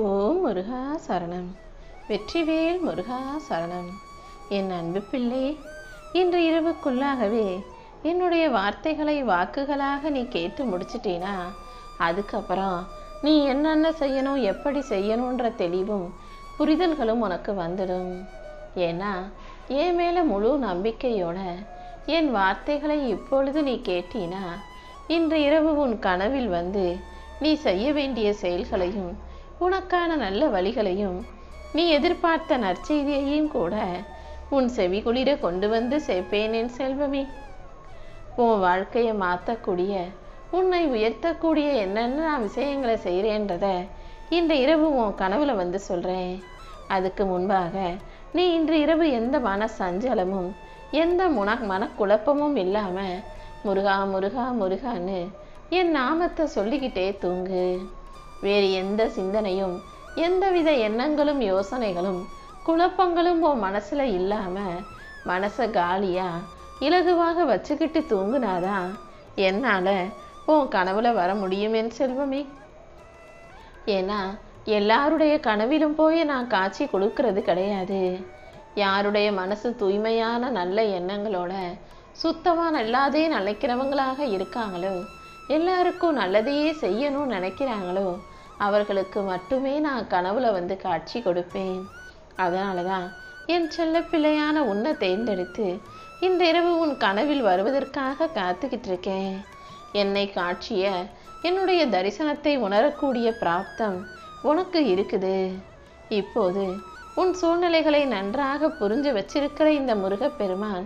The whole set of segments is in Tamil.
ஓம் முருகா சரணம். வெற்றிவேல் முருகா சரணம். என் அன்பு பிள்ளை இன்று இரவுக்குள்ளாகவே என்னுடைய வார்த்தைகளை வாக்குகளாக நீ கேட்டு முடிச்சிட்டீனா? அதுக்கப்புறம் நீ என்னென்ன செய்யணும் எப்படி செய்யணுன்ற தெளிவும் புரிதல்களும் உனக்கு வந்துடும். ஏன்னா என் மேலே முழு நம்பிக்கையோட என் வார்த்தைகளை இப்பொழுது நீ கேட்டீனா இன்று இரவு உன் கனவில் வந்து நீ செய்ய வேண்டிய செயல்களையும் உனக்கான நல்ல வழிகளையும் நீ எதிர்பார்த்த நற்செய்தியையும் கூட உன் செவி குளிர கொண்டு வந்து சேர்ப்பேன் என் செல்வமே. உன் வாழ்க்கையை மாற்றக்கூடிய உன்னை உயர்த்தக்கூடிய என்னென்ன நான் விஷயங்களை செய்கிறேன்றதை இந்த இரவு உன் கனவுல வந்து சொல்கிறேன் அதுக்கு முன்பாக நீ இன்று இரவு எந்த மன சஞ்சலமும் எந்த முன மனக்குழப்பமும் இல்லாமல் முருகா முருகா முருகான்னு என் நாமத்தை சொல்லிக்கிட்டே தூங்கு. வேறு எந்த சிந்தனையும் எந்தவித எண்ணங்களும் யோசனைகளும் குழப்பங்களும் உன் மனசில் இல்லாமல் மனசை காலியாக இலகுவாக வச்சுக்கிட்டு தூங்குனாதான் என்னால் உன் கனவுல வர முடியும் என் செல்வமே? ஏன்னா எல்லாருடைய கனவிலும் போய் நான் காட்சி கொடுக்கறது கிடையாது. யாருடைய மனசு தூய்மையான நல்ல எண்ணங்களோட சுத்தமாக நல்லாதே நினைக்கிறவங்களாக இருக்காங்களோ எல்லாருக்கும் நல்லதையே செய்யணும்னு நினைக்கிறாங்களோ அவர்களுக்கு மட்டுமே நான் கனவுல வந்து காட்சி கொடுப்பேன். அதனால தான் என் செல்ல பிள்ளையான உன்னை தேர்ந்தெடுத்து இந்த இரவு உன் கனவில் வருவதற்காக காத்துக்கிட்டு இருக்கேன். என்னை காட்சிய என்னுடைய தரிசனத்தை உணரக்கூடிய பிராப்தம் உனக்கு இருக்குது. இப்போது உன் சூழ்நிலைகளை நன்றாக புரிஞ்சு வச்சிருக்கிற இந்த முருகப்பெருமான்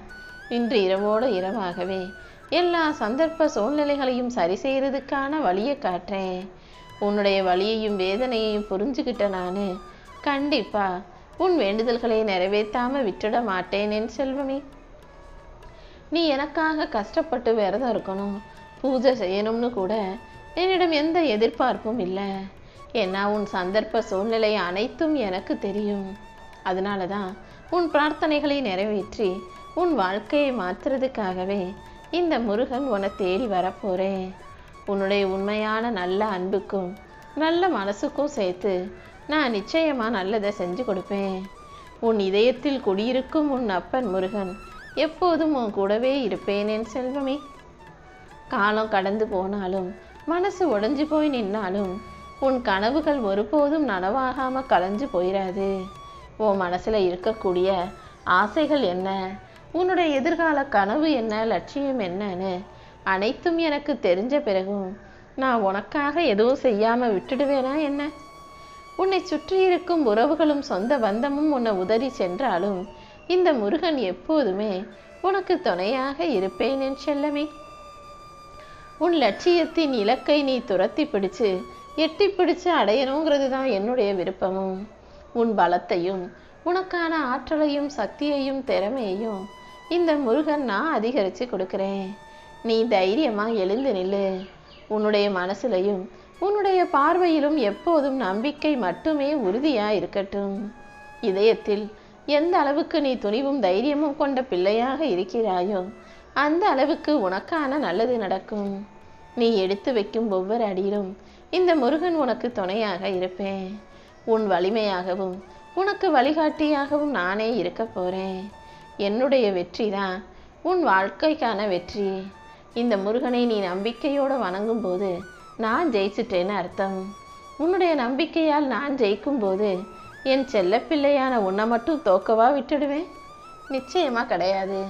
இன்று இரவோடு இரவாகவே எல்லா சந்தர்ப்ப சூழ்நிலைகளையும் சரி செய்யறதுக்கான வழியை காட்டுறேன். உன்னுடைய வழியையும் வேதனையையும் புரிஞ்சுக்கிட்ட நான். கண்டிப்பா உன் வேண்டுதல்களை நிறைவேற்றாமல் விட்டுட மாட்டேன் என் செல்வமே. நீ எனக்காக கஷ்டப்பட்டு விரதம் இருக்கணும். பூஜை செய்யணும்னு கூட என்னிடம் எந்த எதிர்பார்ப்பும் இல்லை. ஏன்னா உன் சந்தர்ப்ப சூழ்நிலை அனைத்தும் எனக்கு தெரியும். அதனால தான் உன் பிரார்த்தனைகளை நிறைவேற்றி உன் வாழ்க்கையை மாற்றுறதுக்காகவே இந்த முருகன் உன்னை தேடி வரப்போறேன். உன்னுடைய உண்மையான நல்ல அன்புக்கும் நல்ல மனசுக்கும் சேர்த்து நான் நிச்சயமா நல்லதை செஞ்சு கொடுப்பேன். உன் இதயத்தில் குடியிருக்கும் உன் அப்பன் முருகன் எப்போதும் உன் கூடவே இருப்பேன் என் செல்வமே. காலம் கடந்து போனாலும் மனசு உடைஞ்சு போய் நின்னாலும் உன் கனவுகள் ஒருபோதும் நனவாகாமல் கலைஞ்சு போயிடாது உன் மனசில் இருக்கக்கூடிய ஆசைகள் என்ன? உன்னுடைய எதிர்கால கனவு என்ன லட்சியம் என்னன்னு அனைத்தும் எனக்கு தெரிஞ்ச பிறகும் நான் உனக்காக எதுவும் செய்யாமல் விட்டுடுவேனா என்ன? உன்னை சுற்றி இருக்கும் உறவுகளும் சொந்த பந்தமும் உன்னை உதறி சென்றாலும் இந்த முருகன் எப்போதுமே உனக்கு துணையாக இருப்பேன் என் செல்லமே. உன் லட்சியத்தின் இலக்கை நீ துரத்தி பிடிச்சு எட்டி பிடிச்சு அடையணுங்கிறது தான் என்னுடைய விருப்பமும். உன் பலத்தையும் உனக்கான ஆற்றலையும் சக்தியையும் திறமையையும் இந்த முருகன் நான் அதிகரித்து கொடுக்குறேன். நீ தைரியமாக எழுந்து நில்லு. உன்னுடைய மனசுலையும் உன்னுடைய பார்வையிலும் எப்போதும் நம்பிக்கை மட்டுமே உறுதியாக இருக்கட்டும். இதயத்தில் எந்த அளவுக்கு நீ துணிவும் தைரியமும் கொண்ட பிள்ளையாக இருக்கிறாயோ அந்த அளவுக்கு உனக்கான நல்லது நடக்கும். நீ எடுத்து வைக்கும் ஒவ்வொரு அடியிலும் இந்த முருகன் உனக்கு துணையாக இருப்பேன். உன் வலிமையாகவும் உனக்கு வழிகாட்டியாகவும் நானே இருக்க போகிறேன் என்னுடைய வெற்றி தான் உன் வாழ்க்கைக்கான வெற்றி. இந்த முருகனை நீ நம்பிக்கையோடு வணங்கும்போது நான் ஜெயிச்சிட்டேன்னு அர்த்தம். உன்னுடைய நம்பிக்கையால் நான் ஜெயிக்கும்போது என் செல்லப்பிள்ளையான உன்னை மட்டும் தோக்கவா விட்டுடுவேன்? நிச்சயமாக கிடையாது.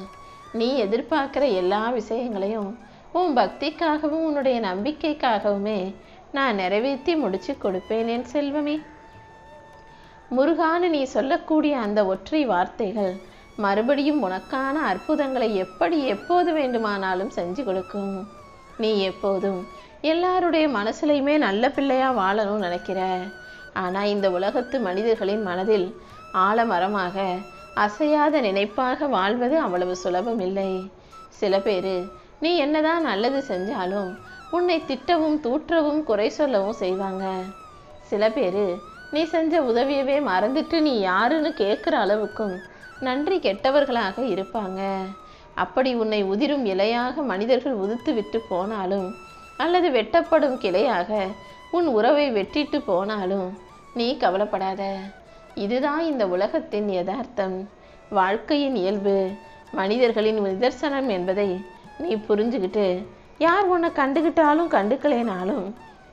நீ எதிர்பார்க்குற எல்லா விஷயங்களையும் உன் பக்திக்காகவும் உன்னுடைய நம்பிக்கைக்காகவுமே நான் நிறைவேற்றி முடிச்சு கொடுப்பேன் என் செல்வமே. முருகான்னு நீ சொல்லக்கூடிய அந்த ஒற்றை வார்த்தைகள் மறுபடியும் உனக்கான அற்புதங்களை எப்படி எப்போது வேண்டுமானாலும் செஞ்சு கொடுக்கும். நீ எப்போதும் எல்லாருடைய மனசுலையுமே நல்ல பிள்ளையா வாழணும்னு நினைக்கிற. ஆனா இந்த உலகத்து மனிதர்களின் மனதில் ஆலமரமாக அசையாத நினைப்பாக வாழ்வது அவ்வளவு சுலபம் இல்லை சில பேர் நீ என்னதான் நல்லது செஞ்சாலும் உன்னை திட்டவும் தூற்றவும் குறை சொல்லவும் செய்வாங்க. சில பேர் நீ செஞ்ச உதவியவே மறந்துட்டு நீ யாருன்னு கேட்குற அளவுக்கும் நன்றி கெட்டவர்களாக இருப்பாங்க. அப்படி உன்னை உதிரும் இலையாக மனிதர்கள் உதித்து விட்டு போனாலும் அல்லது வெட்டப்படும் கிளையாக உன் உறவை வெட்டிட்டு போனாலும் நீ கவலைப்படாத. இதுதான் இந்த உலகத்தின் யதார்த்தம். வாழ்க்கையின் இயல்பு மனிதர்களின் நிதர்சனம் என்பதை நீ புரிஞ்சுக்கிட்டு யார் உன்னை கண்டுகிட்டாலும் கண்டுக்கலேனாலும்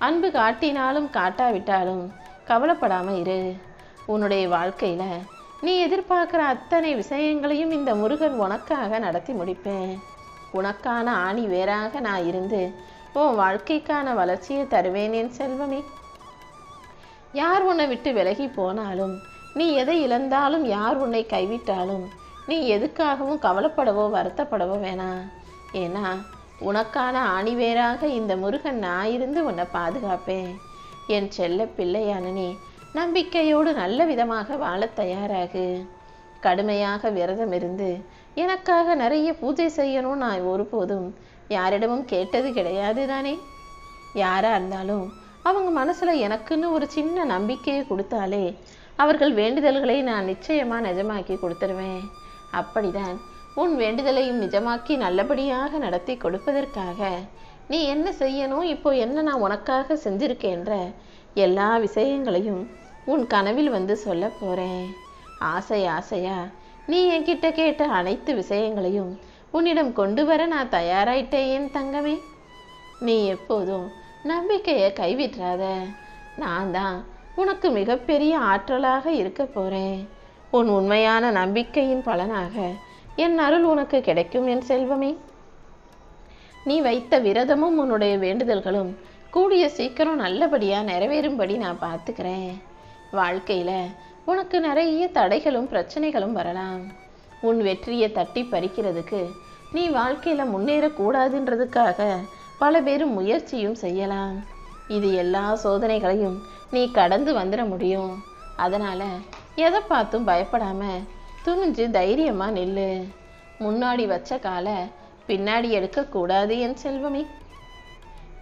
அன்பு காட்டினாலும் காட்டாவிட்டாலும் கவலைப்படாமல் இரு. உன்னுடைய வாழ்க்கையில் நீ எதிர்பார்க்கிற அத்தனை விஷயங்களையும் இந்த முருகன் உனக்காக நடத்தி முடிப்பேன். உனக்கான ஆணி வேறாக நான் இருந்து உன் வாழ்க்கைக்கான வளர்ச்சியை தருவேன் என் செல்வமே. யார் உன்னை விட்டு விலகி போனாலும் நீ எதை இழந்தாலும் யார் உன்னை கைவிட்டாலும் நீ எதுக்காகவும் கவலைப்படவோ வருத்தப்படவோ வேணாம் ஏன்னா உனக்கான ஆணிவேராக இந்த முருகன் நான் இருந்து உன்னை பாதுகாப்பேன். என் செல்ல பிள்ளையான நீ நம்பிக்கையோடு நல்ல விதமாக வாழத் தயாராகு. கடுமையாக விரதம் இருந்து எனக்காக நிறைய பூஜை செய்யணும் நான் ஒருபோதும் யாரிடமும் கேட்டது கிடையாது தானே? யாரா இருந்தாலும் அவங்க மனசுல எனக்குன்னு ஒரு சின்ன நம்பிக்கையை கொடுத்தாலே அவர்கள் வேண்டுதல்களை நான் நிச்சயமா நிஜமாக்கி கொடுத்துருவேன். அப்படிதான் உன் வேண்டுதலையும் நிஜமாக்கி நல்லபடியாக நடத்தி கொடுப்பதற்காக நீ என்ன செய்யணும் இப்போ என்ன நான் உனக்காக செஞ்சிருக்கேன்ற எல்லா விஷயங்களையும் உன் கனவில் வந்து சொல்ல போறேன். ஆசை ஆசையா நீ என்கிட்ட கேட்ட அனைத்து விஷயங்களையும் உன்னிடம் கொண்டு வர நான் தயாராயிட்டேன் என் தங்கமே. நீ எப்போதும் நம்பிக்கையை கைவிட்றாத நான் தான் உனக்கு மிகப்பெரிய ஆற்றலாக இருக்க போறேன். உன் உண்மையான நம்பிக்கையின் பலனாக என் அருள் உனக்கு கிடைக்கும் என் செல்வமே. நீ வைத்த விரதமும் உன்னுடைய வேண்டுதல்களும் கூடிய சீக்கிரம் நல்லபடியாக நிறைவேறும்படி நான் பார்த்துக்கிறேன். வாழ்க்கையில் உனக்கு நிறைய தடைகளும் பிரச்சனைகளும் வரலாம். உன் வெற்றியை தட்டி பறிக்கிறதுக்கு நீ வாழ்க்கையில் முன்னேறக்கூடாதுன்றதுக்காக பல பேரும் முயற்சியும் செய்யலாம். இது எல்லா சோதனைகளையும் நீ கடந்து வந்துட முடியும். அதனால் எதை பார்த்தும் பயப்படாமல் துணிஞ்சு தைரியமாக நில்லு. முன்னாடி வச்ச காலை பின்னாடி எடுக்கக்கூடாது என் செல்வமே.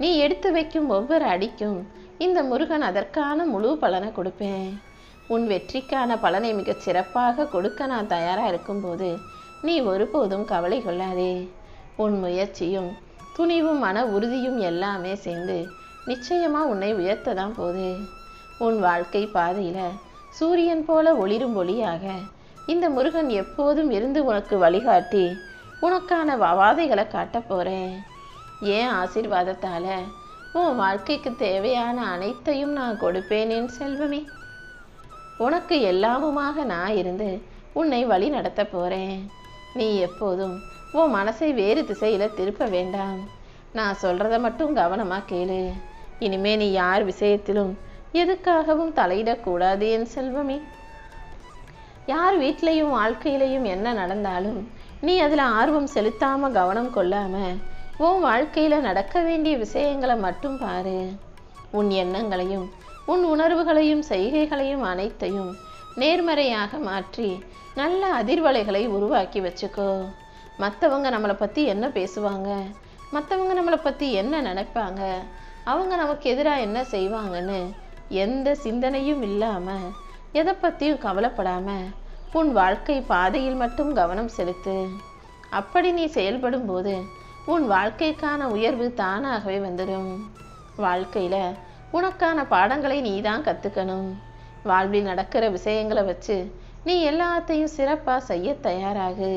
நீ எடுத்து வைக்கும் ஒவ்வொரு அடிக்கும் இந்த முருகன் அதற்கான முழு பலனை கொடுப்பேன். உன் வெற்றிக்கான பலனை மிகச் சிறப்பாக கொடுக்க நான் தயாராக இருக்கும்போது நீ ஒருபோதும் கவலை கொள்ளாதே. உன் முயற்சியும் துணிவும் மன உறுதியும் எல்லாமே சேர்ந்து நிச்சயமா உன்னை உயர்த்த தான் போகுது. உன் வாழ்க்கை பாதையில சூரியன் போல ஒளிரும் ஒளியாக இந்த முருகன் எப்போதும் இருந்து உனக்கு வழிகாட்டி உனக்கான வாதைகளை காட்டப் போறேன். ஏன் ஆசீர்வாதத்தால்? உன் வாழ்க்கைக்கு தேவையான அனைத்தையும் நான் கொடுப்பேன் என் செல்வமே. உனக்கு எல்லாமுமாக நான் இருந்து உன்னை வழி நடத்த போகிறேன் நீ எப்போதும் உன் மனசை வேறு திசையில் திருப்ப வேண்டாம். நான் சொல்கிறத மட்டும் கவனமாக கேளு. இனிமே நீ யார் விஷயத்திலும் எதுக்காகவும் தலையிடக்கூடாது என் செல்வமே. யார் வீட்லேயும் வாழ்க்கையிலையும் என்ன நடந்தாலும் நீ அதில் ஆர்வம் செலுத்தாமல் கவனம் கொள்ளாமல் உன் வாழ்க்கையில் நடக்க வேண்டிய விஷயங்களை மட்டும் பாரு. உன் எண்ணங்களையும் உன் உணர்வுகளையும் செய்கைகளையும் அனைத்தையும் நேர்மறையாக மாற்றி நல்ல அதிர்வலைகளை உருவாக்கி வச்சுக்கோ. மற்றவங்க நம்மளை பற்றி என்ன பேசுவாங்க? மற்றவங்க நம்மளை பற்றி என்ன நினைப்பாங்க? அவங்க நமக்கு எதிராக என்ன செய்வாங்கன்னு எந்த சிந்தனையும் இல்லாமல் எதை பற்றியும் கவலைப்படாமல் உன் வாழ்க்கை பாதையில் மட்டும் கவனம் செலுத்து. அப்படி நீ செயல்படும் போது உன் வாழ்க்கைக்கான உயர்வு தானாகவே வந்துடும். வாழ்க்கையில் உனக்கான பாடங்களை நீ தான் கற்றுக்கணும் வாழ்வில் நடக்கிற விஷயங்களை வச்சு நீ எல்லாத்தையும் சிறப்பாக செய்ய தயாராகு.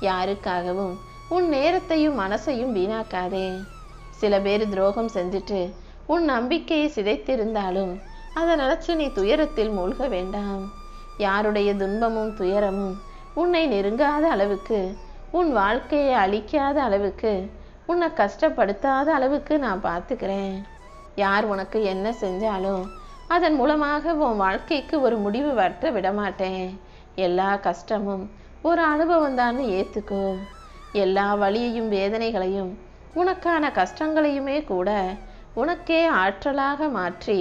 யாருக்காகவும் உன் நேரத்தையும் மனசையும் வீணாக்காதே. சில பேர் துரோகம் செஞ்சுட்டு உன் நம்பிக்கையை சிதைத்திருந்தாலும் அதை நினச்சி நீ துயரத்தில் மூழ்க வேண்டாம். யாருடைய துன்பமும் துயரமும் உன்னை நெருங்காத அளவுக்கு உன் வாழ்க்கையை அழிக்காத அளவுக்கு உன்னை கஷ்டப்படுத்தாத அளவுக்கு நான் பார்த்துக்கிறேன். யார் உனக்கு என்ன செஞ்சாலும் அதன் மூலமாக உன் வாழ்க்கைக்கு ஒரு முடிவு வற்ற விடமாட்டேன். எல்லா கஷ்டமும் ஒரு அனுபவம் தான் ஏற்றுக்கோ எல்லா வழியையும் வேதனைகளையும் உனக்கான கஷ்டங்களையுமே கூட உனக்கே ஆற்றலாக மாற்றி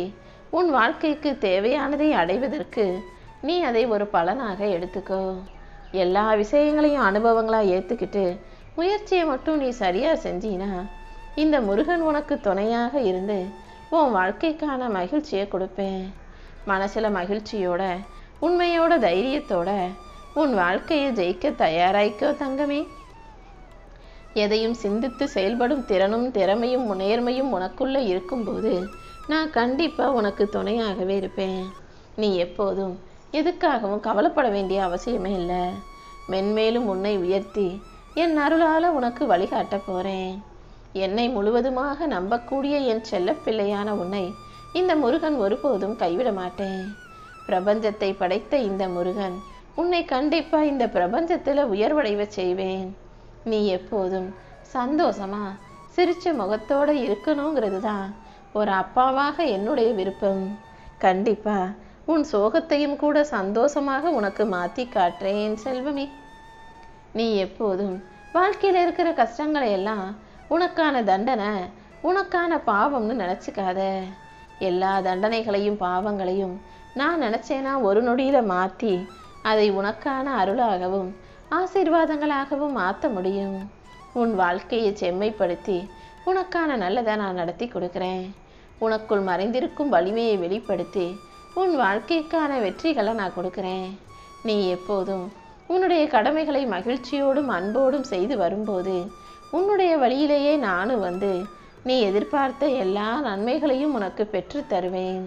உன் வாழ்க்கைக்கு தேவையானதை அடைவதற்கு நீ அதை ஒரு பலனாக எடுத்துக்கோ. எல்லா விஷயங்களையும் அனுபவங்களாக ஏற்றுக்கிட்டு முயற்சியை மட்டும் நீ சரியாக செஞ்சினா இந்த முருகன் உனக்கு துணையாக இருந்து உன் வாழ்க்கைக்கான மகிழ்ச்சியை கொடுப்பேன். மனசில் மகிழ்ச்சியோட உண்மையோட தைரியத்தோட உன் வாழ்க்கையை ஜெயிக்க தயாராய்க்கோ தங்கமே. எதையும் சிந்தித்து செயல்படும் திறனும் திறமையும் நேர்மையும் உனக்குள்ளே இருக்கும்போது நான் கண்டிப்பாக உனக்கு துணையாகவே இருப்பேன். நீ எப்போதும் எதுக்காகவும் கவலைப்பட வேண்டிய அவசியமே இல்லை. மென்மேலும் உன்னை உயர்த்தி என் அருளால உனக்கு வழிகாட்ட போறேன். என்னை முழுவதுமாக நம்பக்கூடிய என் செல்லப்பிள்ளையான உன்னை இந்த முருகன் ஒருபோதும் கைவிட மாட்டேன். பிரபஞ்சத்தை படைத்த இந்த முருகன் உன்னை கண்டிப்பா இந்த பிரபஞ்சத்தில் உயர்வடைவ செய்வேன். நீ எப்போதும் சந்தோஷமா சிரிச்ச முகத்தோடு இருக்கணுங்கிறது தான் ஒரு அப்பாவாக என்னுடைய விருப்பம். கண்டிப்பாக உன் சோகத்தையும் கூட சந்தோஷமாக உனக்கு மாற்றி காட்டுறேன் செல்வமே. நீ எப்போதும் வாழ்க்கையில் இருக்கிற கஷ்டங்களை எல்லாம் உனக்கான தண்டனை உனக்கான பாவம்னு நினச்சிக்காத. எல்லா தண்டனைகளையும் பாவங்களையும் நான் நினச்சேனா ஒரு நொடியில் மாற்றி அதை உனக்கான அருளாகவும் ஆசீர்வாதங்களாகவும் மாற்ற முடியும். உன் வாழ்க்கையை செம்மைப்படுத்தி உனக்கான நல்லதை நான் நடத்தி கொடுக்குறேன். உனக்குள் மறைந்திருக்கும் வலிமையை வெளிப்படுத்தி உன் வாழ்க்கைக்கான வெற்றிகளை நான் கொடுக்குறேன். நீ எப்போதும் உன்னுடைய கடமைகளை மகிழ்ச்சியோடும் அன்போடும் செய்து வரும்போது உன்னுடைய வழியிலேயே நானும் வந்து நீ எதிர்பார்த்த எல்லா நன்மைகளையும் உனக்கு பெற்று தருவேன்.